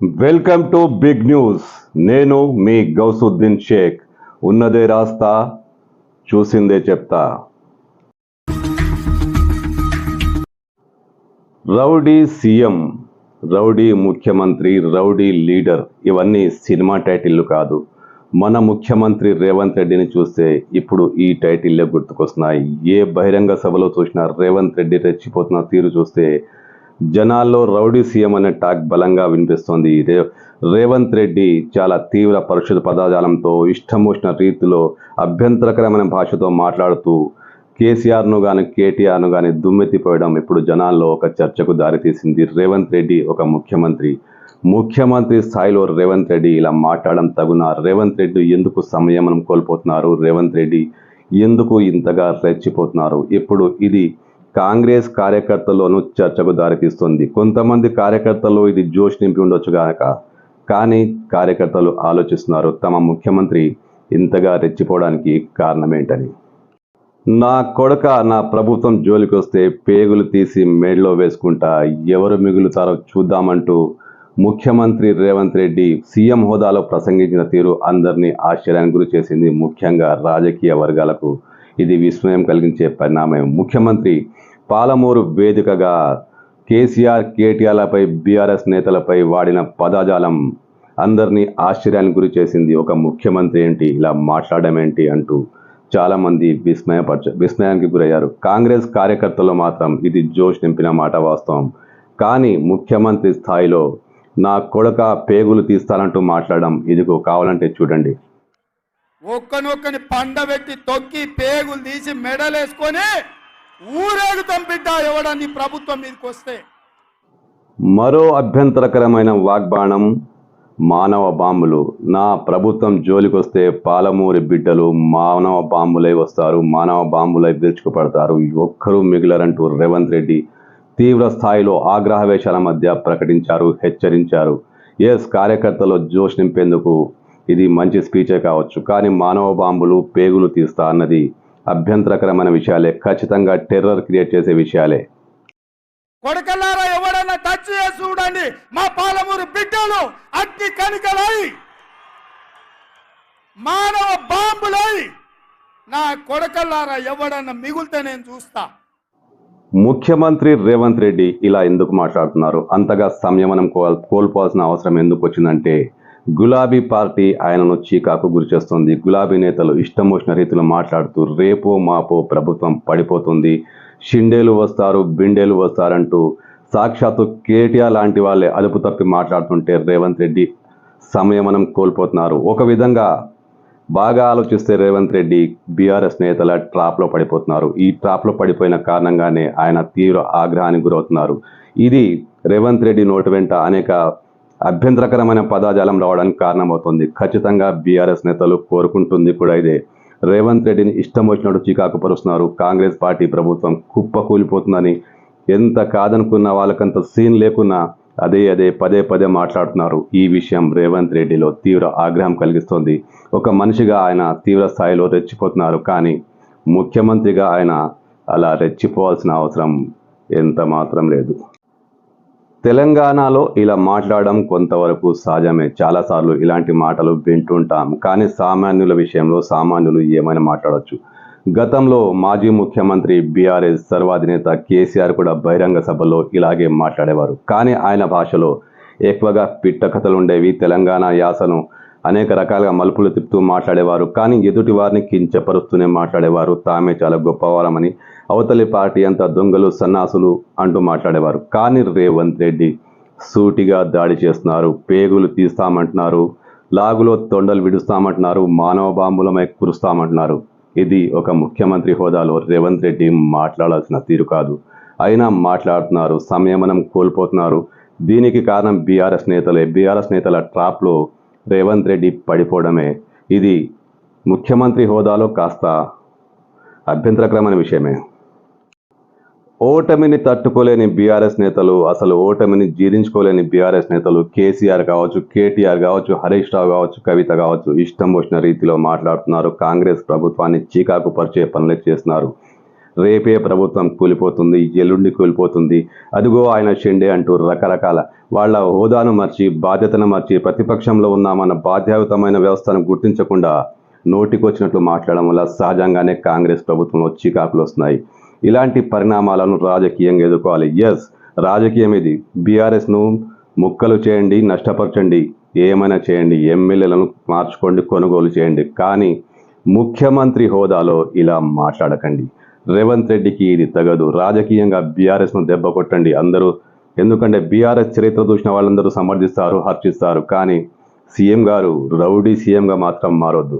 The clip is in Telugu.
Welcome to big news. నేను మీ గౌసుద్దీన్ షేక్. ఉన్నదే రాస్తా చూసిందే చెప్తా. రౌడీ సీఎం రౌడీ ముఖ్యమంత్రి రౌడీ లీడర్ ఇవన్నీ సినిమా టైటిల్లు కాదు. మన ముఖ్యమంత్రి రేవంత్ రెడ్డిని చూస్తే ఇప్పుడు ఈ టైటిల్లే గుర్తుకొస్తున్నాయి. ఏ బహిరంగ సభలో చూసినా రేవంత్ రెడ్డి రెచ్చిపోతున్న తీరు చూస్తే జనాల్లో రౌడీ సీఎం అనే టాక్ బలంగా వినిపిస్తోంది. రే రేవంత్ రెడ్డి చాలా తీవ్ర పరిశుద్ధ పదజాలంతో ఇష్టం రీతిలో అభ్యంతరకరమైన భాషతో మాట్లాడుతూ కేసీఆర్ను కానీ కేటీఆర్ను కానీ దుమ్మెత్తిపోయడం ఇప్పుడు జనాల్లో ఒక చర్చకు దారితీసింది. రేవంత్ రెడ్డి ఒక ముఖ్యమంత్రి. ముఖ్యమంత్రి స్థాయిలో రేవంత్ రెడ్డి ఇలా మాట్లాడడం తగున? రేవంత్ రెడ్డి ఎందుకు సంయమనం కోల్పోతున్నారు? రేవంత్ రెడ్డి ఎందుకు ఇంతగా రెచ్చిపోతున్నారు? ఇప్పుడు ఇది కాంగ్రెస్ కార్యకర్తల్లోనూ చర్చకు దారితీస్తుంది. కొంతమంది కార్యకర్తలు ఇది జోష్ నింపి ఉండొచ్చు గాక కానీ కార్యకర్తలు ఆలోచిస్తున్నారు తమ ముఖ్యమంత్రి ఇంతగా రెచ్చిపోవడానికి కారణమేంటని. నా కొడక నా ప్రభుత్వం జోలికి వస్తే పేగులు తీసి మేడలో వేసుకుంటా ఎవరు మిగులుతారో చూద్దామంటూ ముఖ్యమంత్రి రేవంత్ రెడ్డి సీఎం హోదాలో ప్రసంగించిన తీరు అందరినీ ఆశ్చర్యానికి గురి చేసింది ముఖ్యంగా రాజకీయ వర్గాలకు ఇది విస్మయం కలిగించే పరిణామం ముఖ్యమంత్రి పాలమూరు వేదికగా కేసీఆర్ కేటీఆర్లపై బీఆర్ఎస్ నేతలపై వాడిన పదజాలం అందరినీ ఆశ్చర్యానికి గురి చేసింది. ఒక ముఖ్యమంత్రి ఏంటి? ఇలా మాట్లాడడం ఏంటి అంటూ చాలామంది విస్మయపరచ విస్మయానికి గురయ్యారు. కాంగ్రెస్ కార్యకర్తలు మాత్రం ఇది జోష్ నింపిన మాట వాస్తవం. కానీ ముఖ్యమంత్రి స్థాయిలో నా కొడక పేగులు తీస్తానంటూ మాట్లాడడం ఇదిగో కావాలంటే చూడండి. ఒక్కనొక్కని పండబెట్టి తొక్కి పేగులు తీసి మెడలేసుకొని ఊరేగుతాం బిడ్డ ఎవడని ప్రభుత్వం మీదకి వస్తే? మరో అభ్యంతరకరమైన వాగ్బాణం మానవ బాంబులు. నా ప్రభుత్వం జోలికొస్తే పాలమూరి బిడ్డలు మానవ బాంబులై వస్తారు మానవ బాంబులై విరుచుకుపడతారు. ఒక్కరూ మిగిలరంటూ రేవంత్ రెడ్డి తీవ్ర స్థాయిలో ఆగ్రహవేశాల మధ్య ప్రకటించారు హెచ్చరించారు. ఎస్ కార్యకర్తలు జోష్ నింపేందుకు ఇది మంచి స్పీచే కావచ్చు. కానీ మానవ బాంబులు పేగులు తీస్తా అన్నది అభ్యంతరకరమైన విషయాలే. ఖచ్చితంగా టెర్రర్ క్రియేట్ చేసే విషయాలే. కొడకల్లారా ఎవడన్నా టచ్ చేసి చూడండి. మా పాలమూరు బిడ్డలు అగ్ని కనికలై మానవ బాంబులై. నా కొడకల్లారా ఎవడన్నా మిగులుతే నేను చూస్తా. ముఖ్యమంత్రి రేవంత్ రెడ్డి ఇలా ఎందుకు మాట్లాడుతున్నారు? అంతగా సంయమనం కోల్ కోల్పోవాల్సిన అవసరం ఎందుకు వచ్చిందంటే గులాబీ పార్టీ ఆయనను చీకాకు గురి చేస్తుంది. గులాబీ నేతలు ఇష్టం వచ్చిన రీతిలో మాట్లాడుతూ రేపో మాపో ప్రభుత్వం పడిపోతుంది. షిండేలు వస్తారు బిండేలు వస్తారంటూ సాక్షాత్తు కేటీఆర్ లాంటి వాళ్ళే అదుపు తప్పి మాట్లాడుతుంటే రేవంత్ రెడ్డి సంయమనం కోల్పోతున్నారు. ఒక విధంగా బాగా ఆలోచిస్తే రేవంత్ రెడ్డి బీఆర్ఎస్ నేతల ట్రాప్లో పడిపోతున్నారు. ఈ ట్రాప్లో పడిపోయిన కారణంగానే ఆయన తీవ్ర ఆగ్రహానికి గురవుతున్నారు. ఇది రేవంత్ రెడ్డి నోటి వెంట అనేక అభ్యంతరకరమైన పదాజాలం రావడానికి కారణమవుతుంది. ఖచ్చితంగా బీఆర్ఎస్ నేతలు కోరుకుంటుంది కూడా ఇదే. రేవంత్ రెడ్డిని ఇష్టం వచ్చినట్టు చికాకు పరుస్తున్నారు. కాంగ్రెస్ పార్టీ ప్రభుత్వం కుప్ప కూలిపోతుందని ఎంత కాదనుకున్న వాళ్ళకంత సీన్ లేకున్నా అదే అదే పదే పదే మాట్లాడుతున్నారు. ఈ విషయం రేవంత్ రెడ్డిలో తీవ్ర ఆగ్రహం కలిగిస్తోంది. ఒక మనిషిగా ఆయన తీవ్ర స్థాయిలో రెచ్చిపోతున్నారు. కానీ ముఖ్యమంత్రిగా ఆయన అలా రెచ్చిపోవాల్సిన అవసరం ఎంత మాత్రం లేదు. తెలంగాణలో ఇలా మాట్లాడడం కొంతవరకు సహజమే. చాలాసార్లు ఇలాంటి మాటలు వింటుంటాం. కానీ సామాన్యుల విషయంలో సామాన్యులు ఏమైనా మాట్లాడవచ్చు గతంలో మాజీ ముఖ్యమంత్రి బీఆర్ఎస్ సర్వాధినేత కేసీఆర్ కూడా బహిరంగ సభలో ఇలాగే మాట్లాడేవారు. కానీ ఆయన భాషలో ఎక్కువగా పిట్ట కథలు ఉండేవి తెలంగాణ యాసను అనేక రకాలుగా మలుపులు తిప్పుతూ మాట్లాడేవారు. కానీ ఎదుటి వారిని కించపరుస్తూనే మాట్లాడేవారు. తామే చాలా గొప్పవారమని అవతలి పార్టీ అంతా దొంగలు సన్నాసులు అంటూ మాట్లాడేవారు. కానీ రేవంత్ రెడ్డి సూటిగా దాడి చేస్తున్నారు పేగులు తీస్తామంటున్నారు లాగులో తొండలు విడుస్తామంటున్నారు మానవ బాంబులమై కురుస్తామంటున్నారు. ఇది ఒక ముఖ్యమంత్రి హోదాలో రేవంత్ రెడ్డి మాట్లాడాల్సిన తీరు కాదు. అయినా మాట్లాడుతున్నారు సంయమనం కోల్పోతున్నారు. దీనికి కారణం బీఆర్ఎస్ నేతలే. బీఆర్ఎస్ నేతల ట్రాప్లో రేవంత్ రెడ్డి పడిపోవడమే. ఇది ముఖ్యమంత్రి హోదాలో కాస్త అభ్యంతరకరమైన విషయమే. ఓటమిని తట్టుకోలేని బీఆర్ఎస్ నేతలు అసలు ఓటమిని జీర్ణించుకోలేని బీఆర్ఎస్ నేతలు కేసీఆర్ కావచ్చు కేటీఆర్ కావచ్చు హరీష్ రావు కావచ్చు కవిత కావచ్చు ఇష్టం వచ్చిన రీతిలో మాట్లాడుతున్నారు. కాంగ్రెస్ ప్రభుత్వాన్ని చీకాకు పరిచే పనులు చేస్తున్నారు. రేపే ప్రభుత్వం కూలిపోతుంది ఎల్లుండి కూలిపోతుంది. అదిగో ఆయన షెండే అంటూ రకరకాల వాళ్ళ హోదాను మర్చి బాధ్యతను మర్చి ప్రతిపక్షంలో ఉన్నామన్న బాధ్యాయుతమైన వ్యవస్థను గుర్తించకుండా నోటికొచ్చినట్లు మాట్లాడడం వల్ల సహజంగానే కాంగ్రెస్ ప్రభుత్వంలో చికాకులు వస్తున్నాయి. ఇలాంటి పరిణామాలను రాజకీయంగా ఎదుర్కోవాలి. ఎస్ రాజకీయం ఇది. బీఆర్ఎస్ను ముక్కలు చేయండి నష్టపరచండి. ఏమైనా చేయండి. ఎమ్మెల్యేలను మార్చుకోండి కొనుగోలు చేయండి. కానీ ముఖ్యమంత్రి హోదాలో ఇలా మాట్లాడకండి. రేవంత్ రెడ్డికి ఇది తగదు. రాజకీయంగా బీఆర్ఎస్ను దెబ్బ కొట్టండి. అందరూ ఎందుకంటే బీఆర్ఎస్ చరిత్ర చూసిన వాళ్ళందరూ సమర్థిస్తారు హర్షిస్తారు. కానీ సీఎం గారు రౌడీ సీఎంగా మాత్రం మారొద్దు.